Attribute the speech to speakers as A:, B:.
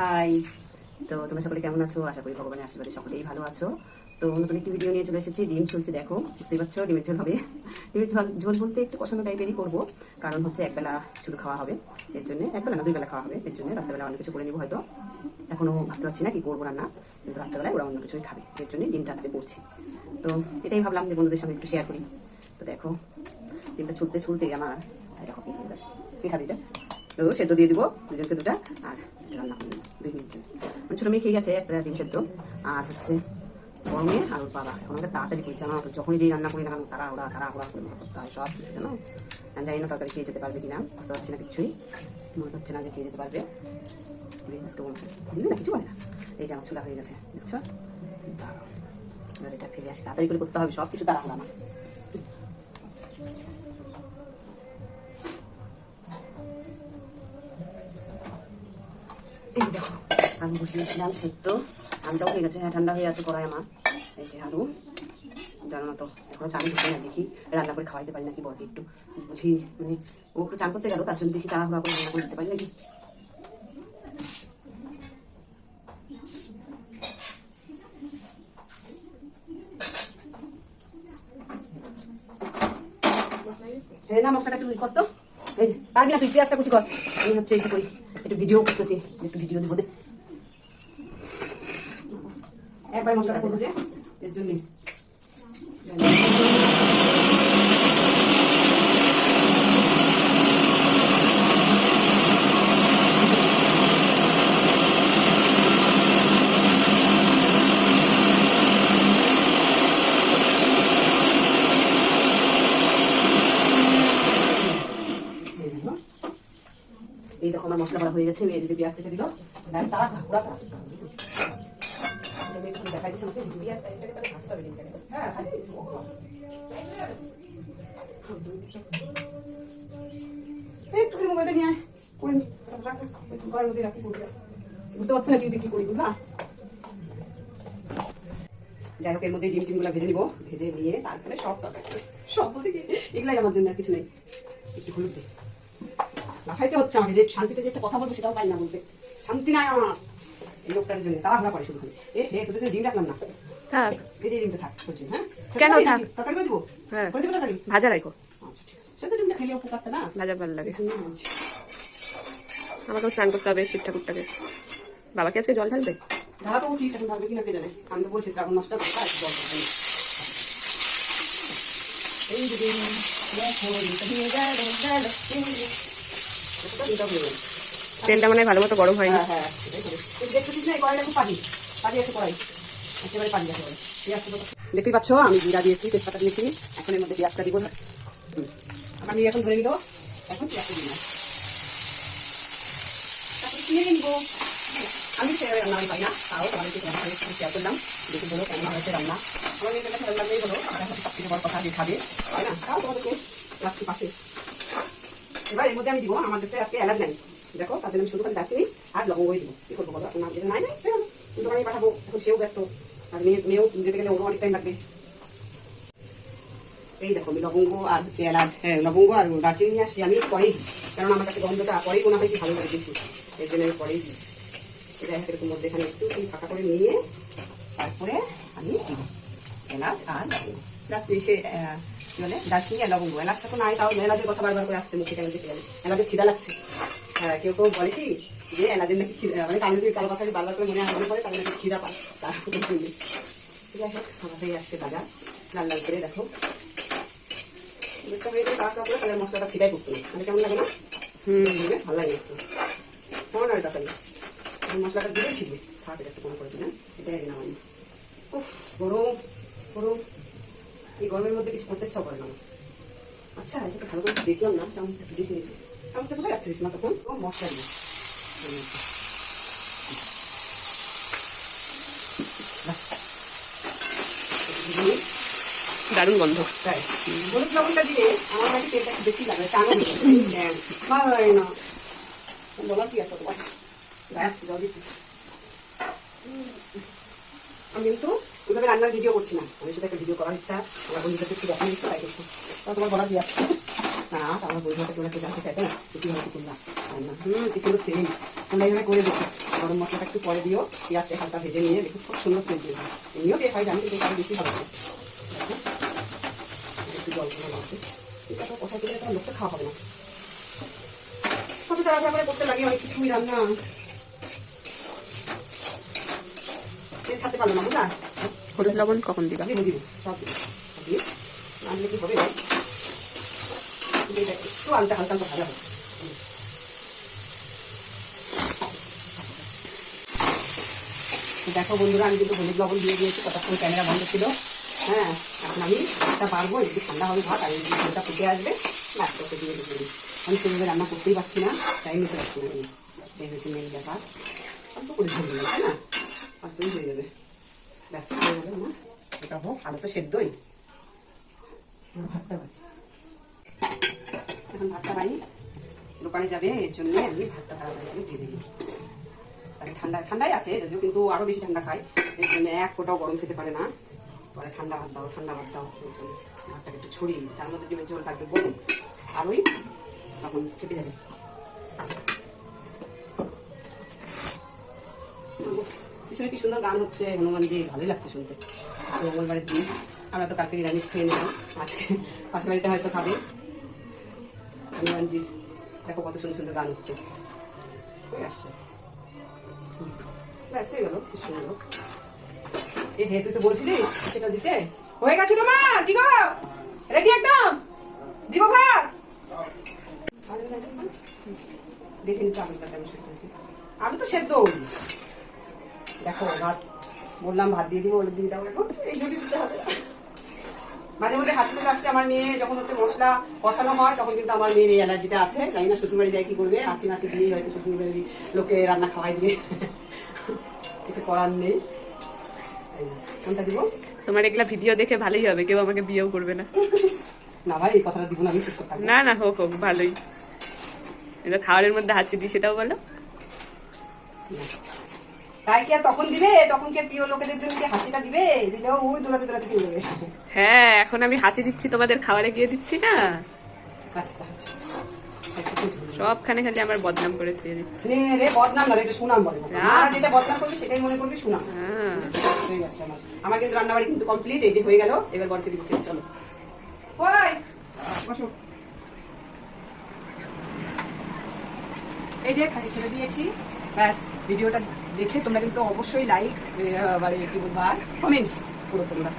A: High তো তোমরা সকলে কেমন আছো? আশা করি ভগবানের আশীর্বাদে সকলেই ভালো আছো। তো নতুন একটি ভিডিও নিয়ে চলে এসেছি। ডিম চলছে দেখো, বুঝতেই পারছ, ডিমের ঝোল হবে। ডিমের ঝোল ঝোল বলতে একটু কষানো টাইপেরই করব। কারণ হচ্ছে একবেলা শুধু খাওয়া হবে। এর জন্য একবেলা না দুই বেলা খাওয়া হবে। এর জন্য রাত্রেবেলা অনেক কিছু করে নিবো হয়তো। এখনও ভাবতে পারছি না কি করব রান্না। কিন্তু রাত্রেবেলায় ওরা অন্য কিছুই খাবে। এর জন্য ডিমটা আজকে করছি। তো এটাই ভাবলাম যে বন্ধুদের সঙ্গে একটু শেয়ার করি। তো দেখো, ডিমটা ছুটতে ছুটতে আমার দেখো কি খাবি এটা? তো সেদ্ধ দিয়ে দিব দুজনকে দুটা, আর রান্না করে দুই মিনিট মানে ছোটো মেয়ে খেয়ে গেছে একটা ডিম সেদ্ধ, আর হচ্ছে বড় মেয়ে আর ওর বাবা এখন আমাকে তাড়াতাড়ি করছে না যখনই যেই রান্না করি না কেন তারা ওরা তারা ওরা করতে হয়, সব কিছু, জানো? আমি জানি না তরকারি খেয়ে যেতে পারবে কিনা, বুঝতে পারছি না কিছুই। মনে হচ্ছে না যে খেয়ে যেতে পারবে। আজকে দিবে না, কিছু বলে না। এই আমার চুলা হয়ে গেছে, দেখছ? দাঁড়াও এটা ফেলে আসি, তাড়াতাড়ি করে করতে হবে সব কিছু তাড়াহুড়া আমার। আমি বসিয়েছিলাম, সেদ্ধ। ঠান্ডাও হয়ে গেছে হ্যাঁ ঠান্ডা হয়ে আছে কড়াই আমার। এই যে আলু জানো না তো, এখনও চান করতে না, দেখি রান্না করে খাওয়াইতে পারি নাকি বলকে একটু। বুঝি মানে ও একটু চান করতে গেল, তার জন্য দেখি তাড়াহুড়া করে রান্না করে দিতে পারি নাকি। এই না, মশলাটা একটু কর তো। এই যে, পারবি না তুই, পেঁয়াজটা কুচি কর। আমি হচ্ছে এসে করি, একটু ভিডিও করতেছি, একটু ভিডিও দিব একবার মশলাটা করব এই দেখো। আমার মশলা করা হয়ে গেছে পেঁয়াজ কেটে দিল ব্যাস তারা পুরা যাই হোক, এর মধ্যে ডিম টিমগুলো ভেজে নিবো। ভেজে নিয়ে তারপরে সব সব এগুলাই আমার জন্য কিছু নেই। একটু হলুদ দে। লাফাইতে হচ্ছে আমাকে, যে শান্তিতে যে একটা কথা বলব সেটাও পাই না বলতে। শান্তি নাই আমার। এই লোকটার জন্য তাড়াহুড়া করে শুরু করে। এ হে তোদের জন্য ডিম রাখলাম না।
B: থাক।
A: এই ডিমটা থাক তোর জন্য, হ্যাঁ?
B: কেন থাক?
A: তরকারি করে দিবো?
B: হ্যাঁ।
A: করে দিবো তরকারি?
B: ভাজা রাখো
A: আচ্ছা ঠিক আছে। সেটা ডিমটা খেলে উপকারটা না?
B: ভাজা ভালো লাগে। আমাকেও স্নান করতে হবে শিব ঠাকুরটাকে। বাবাকে আজকে জল ঢালবে?
A: ঢালা তো উচিত এখন ঢালবে কিনা কে জানে? আমি তো বলছি শ্রাবণ মাসটা জল না। এই
B: তেলটা মানে ভালো মতো গরম হয়নি।
A: হ্যাঁ, হ্যাঁ। দেখতেই পাচ্ছ আমি জিরা দিয়েছি তেজপাতা দিয়েছি। এখন এর মধ্যে পেঁয়াজটা দিব নিয়ে এখন ধরে নিল। এখন পেঁয়াজটা তারপরে কিনে নিব। আমি সেভাবে রান্না আমি পাই না। তাও তোমাদেরকে করে শেয়ার করলাম। দেখে বলো কেমন হয়েছে রান্না। আমার মেয়ের রান্না হলো আমার বড় কথা যে খাবে তাই না? তাও তোমাদেরকে রাখছি পাশে। এবার এর মধ্যে আমি দিব আমার কাছে আজকে এলাচ নাই দেখো, তার জন্য আমি শুধু খালি দারচিনি আর লবঙ্গই দিব। কি করব বলো? এখন যেটা নাই নাই দোকানে পাঠাবো, এখন সেও ব্যস্ত। আর মেয়ে, মেয়েও যেতে গেলে ওরও অনেক টাইম লাগবে। এই দেখো, আমি লবঙ্গ আর হচ্ছে এলাচ হ্যাঁ লবঙ্গ আর দারচিনি নিয়ে আসি আমি পরেই কারণ আমার কাছে গন্ধটা পরেই মনে হয় কি ভালো লাগে বেশি। এর জন্য আমি পরেই দিই। এটা এরকম মধ্যে এখানে একটু ফাঁকা করে নিয়ে, তারপরে আমি এলাচ আর লবঙ্গ। সে কি বলে? দারচিনি আর লবঙ্গ। এলাচটা তো নাই, তাও এলাচের কথা বারবার করে আসতে মুখে, কেন দেখে গেলে এলাচের খিদা লাগছে। কেউ কেউ বলে কি যে এলাচের নাকি খিদা মানে কালো যদি কালো কথা বারবার করে মনে হয় পরে তাহলে নাকি খিদা পায়। তার হোক আমার হয়ে আসছে ভাজা লাল লাল করে দেখো। হয়ে মশলাটা ছিটাই করতে মানে কেমন লাগে না হুম। ভালো লাগে একটু কেমন হয় মশলাটা দিলে ছিটবে। থাক এটা একটু মনে করে দিলাম। এটাই দিলাম আমি উফ গরম গরম। এই গরমের মধ্যে কিছু করতে ইচ্ছা করে না আচ্ছা এটা ভালো করে দেখলাম না একটু দেখে নিতে চামচটা কোথায় রাখছিলিস না তখন? ও মশলা দিয়ে।
B: দারুণ গন্ধ।
A: তাই। হলুদ লবণটা দিয়ে আমার কাছে তেলটা একটু বেশি লাগে। টানো ভালো লাগে না বলা কি আছে? তোমার জল দিচ্ছি। আমি কিন্তু এভাবে রান্নার ভিডিও করছি না। আমি শুধু ভিডিও করার ইচ্ছা, আমার বন্ধুদেরকে একটু দেখানোর ইচ্ছা তাই করছি। তা তোমার বলার আছে না, আমার বন্ধুদের তোমরা একটু জানতে চাইতে না কি হবে তোমরা রান্না হুম কি সুন্দর সেম তোমরা এইভাবে করে দেখো। গরম মশলাটা একটু পরে দিও পেঁয়াজটা হালকা ভেজে নিয়ে দেখো, খুব সুন্দর সেন্ট দিয়ে এমনিও টেস্ট হয়, জানি, কিন্তু বেশি ভালো একটু জল করে লাগবে এটা তো কোথায় দিলে তোমার লোকটা খাওয়া হবে না। কত তাড়াতাড়ি করে করতে লাগে, অনেক কিছুই রান্না। ছাড়তে পারল না, বুঝলা?
B: হলুদ লবণ কখন দিবা?
A: হবে? একটু দেখো বন্ধুরা, আমি কিন্তু হলুদ লবণ দিয়ে দিয়েছি, ততক্ষণ ক্যামেরা বন্ধ ছিল। হ্যাঁ এখন আমি এটা পারব, একটু ঠান্ডা হবে ভাত, আর এই ঝোলটা ফুটে আসবে তোকে দিয়ে দেবো। আমি সেভাবে রান্না করতেই পারছি না টাইম নিতে পারছি না আমি সেই হচ্ছে মেন ব্যাপার। অল্প করে তাই না? অল্পই হয়ে যাবে। ব্যাস হয়ে গেল আমার এটা হোক আলু তো সেদ্ধই। ভাতটা বাড়ি। এখন ভাতটা বাড়ি। দোকানে যাবে এর জন্য আমি ভাতটা তাড়াতাড়ি করে দিয়ে দিই তাহলে ঠান্ডা ঠান্ডাই আছে যদিও কিন্তু আরও বেশি ঠান্ডা খায়। এর জন্য এক ফোটাও গরম খেতে পারে না। পরে ঠান্ডা ভাত দাও ঠান্ডা ভাত দাও এর জন্য ভাতটাকে একটু ছড়িয়ে তার মধ্যে ডিমের ঝোল থাকবে গরম আর ওই তখন খেতে যাবে। পিছনে কি সুন্দর গান হচ্ছে হনুমানজি ভালোই লাগছে শুনতে। আজকে মঙ্গলবারের দিন আমরা তো কালকে নিরামিষ খেয়ে নিলাম, আজকে পাশের বাড়িতে হয়তো খাবে। হনুমানজি দেখো কত সুন্দর সুন্দর গান হচ্ছে। আসছে। সুন্দর এ হে, তুই তো বলছিলি সেটা দিতে? হয়ে গেছে তোমার রেডি একদম? দেখে আমি আলু তো সেদ্ধ। দেখো ভাত বললাম ভাত দিয়ে দিব বলে দিয়ে দাও। এখন এই জন্য দিতে হবে। মাঝে মধ্যে হাসতে আসছে আমার মেয়ে যখন হচ্ছে মশলা কষানো হয় তখন কিন্তু আমার মেয়ের এই অ্যালার্জিটা আছে। জানি না শ্বশুরবাড়ি যায় কি করবে হাঁচি মাছি দিয়ে হয়তো শ্বশুরবাড়ি লোকে রান্না খাওয়াই দিয়ে। কিছু করার নেই। কোনটা দিব?
B: তোমার এগুলা ভিডিও দেখে ভালোই হবে কেউ আমাকে বিয়েও করবে না।
A: না ভাই এই কথাটা দিব না আমি।
B: না না হোক হোক ভালোই। এটা খাওয়ারের মধ্যে হাঁচি দিই সেটাও বলো।
A: তাই কি আর তখন দিবে? তখন কি প্রিয় লোকেদের জন্য কি হাসিটা দিবে? দিলেও ওই দৌড়াতে দৌড়াতে চলে যাবে।
B: হ্যাঁ এখন আমি হাঁচি দিচ্ছি তোমাদের খাবারে গিয়ে দিচ্ছি না?
A: আচ্ছা।
B: সবখানে খালি আমার বদনাম করে থুয়ে দিচ্ছি
A: নে রে বদনাম না এটা সুনাম বলে। আর যেটা বদনাম করবি সেটাই মনে করবি সুনাম।
B: হ্যাঁ।
A: হয়ে গেছে আমার। আমার কিন্তু রান্নাবাড়ি কিন্তু কমপ্লিট এই যে হয়ে গেল এবার বরকে দিব চলো। ওই বসো। এই যে খালি ছেড়ে দিয়েছি। ব্যাস, ভিডিওটা দেখে তোমরা কিন্তু অবশ্যই লাইক মানে কি বলব আর কমেন্ট করো তোমরা।